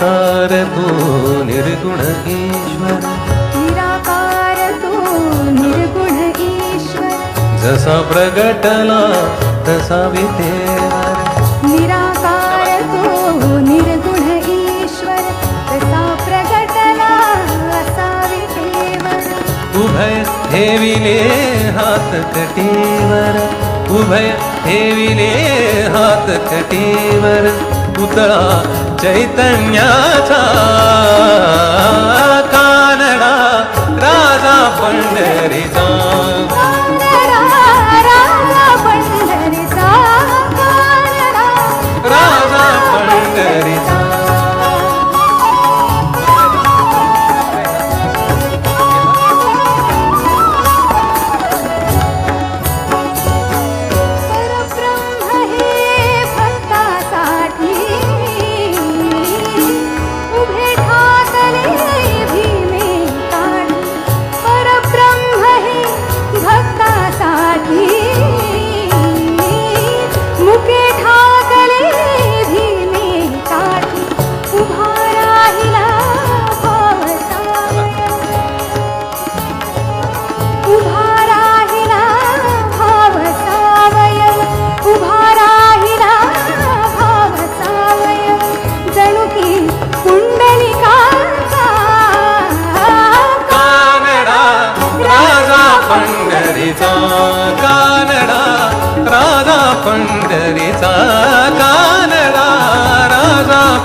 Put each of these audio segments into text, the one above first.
निराकार तू निर्गुण ईश्वर। निराकार तू निर्गुण ईश्वर। जसा प्रगटला तसा विटेवर निराकार तू निर्गुण ईश्वर। तसा प्रगटला असा विटेवर उभय ठेविले हात कटीवर। उभय ठेविले हात कटीवर। पुतळा चैतन्याचा कानडा राजा पंढरीचा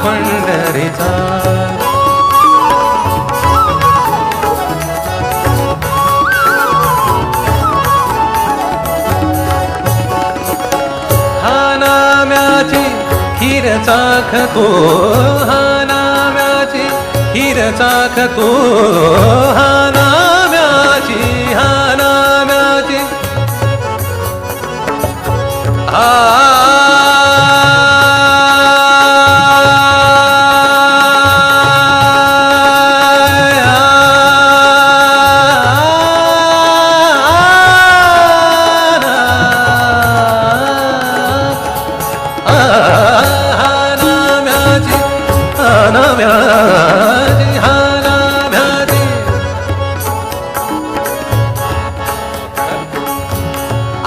पंढरीचा. हा नाम्याची खीर चाखतो हा नाम्याची खीर चाखतो हा नाम्याची हा नाम्याची हा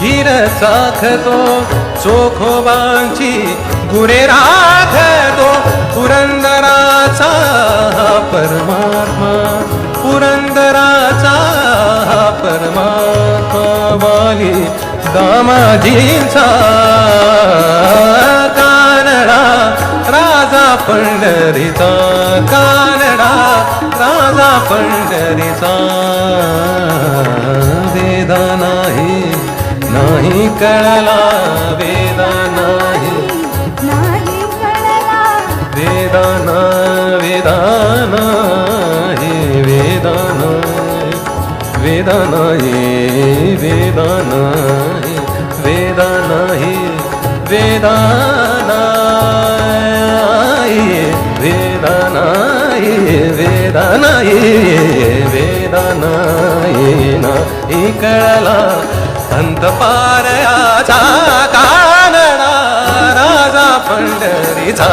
हानाम्याची हानाम्याची चोखोबांची गुरे राखतो. पुरंदराचा परमात्मा पुरंदराचा परमात्मा वाली दामाजींचा कानडा राजा पंढरीचा कानडा राजा पंढरीचा. वेदा नाही. नाही कळला वेदा नाही नाही कळला वेदाना वेदाना हे वेदाना वेदाना हे वेदाना हे वेदाना हे वेदाना हे वेदान वेदान येना कळला संत पारयाचा कानडा राजा पंढरीचा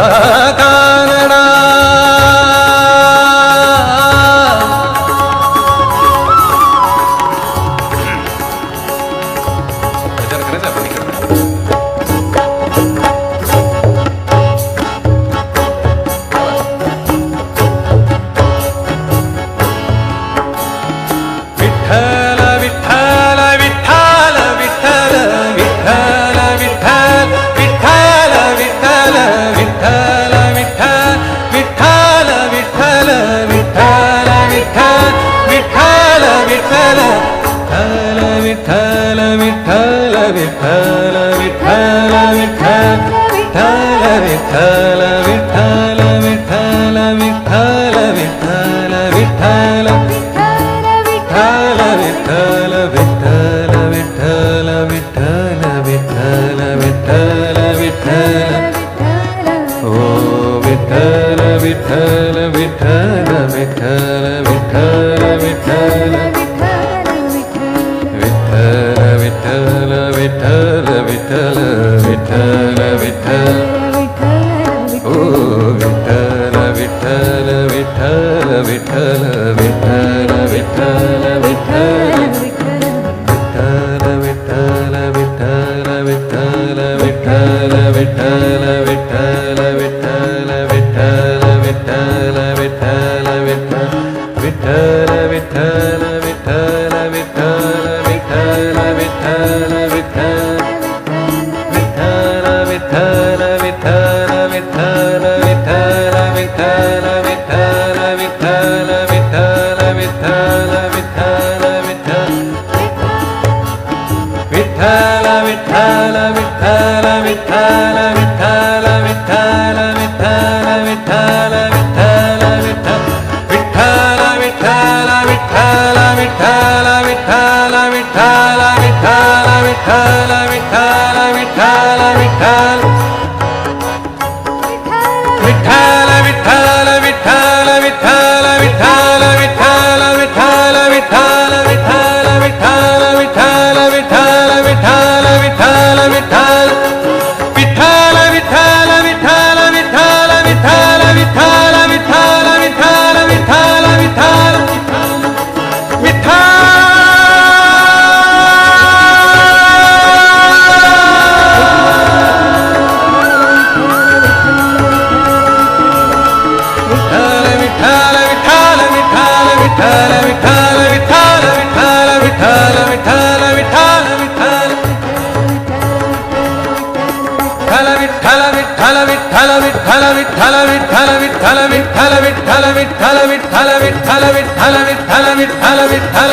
விட்டல விட்டல விட்டல விட்டல விட்டல விட்டல விட்டல விட்டல விட்டல விட்டல விட்டல விட்டல விட்டல விட்டல ஓ விட்டல விட்டல விட்டல விட்டல விட்டல விட்டல விட்டல விட்டல விட்டல விட்டல விட்டல விட்டல விட்டல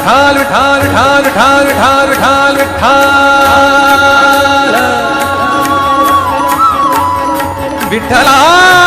विठाल विठाल विठाल विठाल विठाल विठाल विठाल विठ्ठला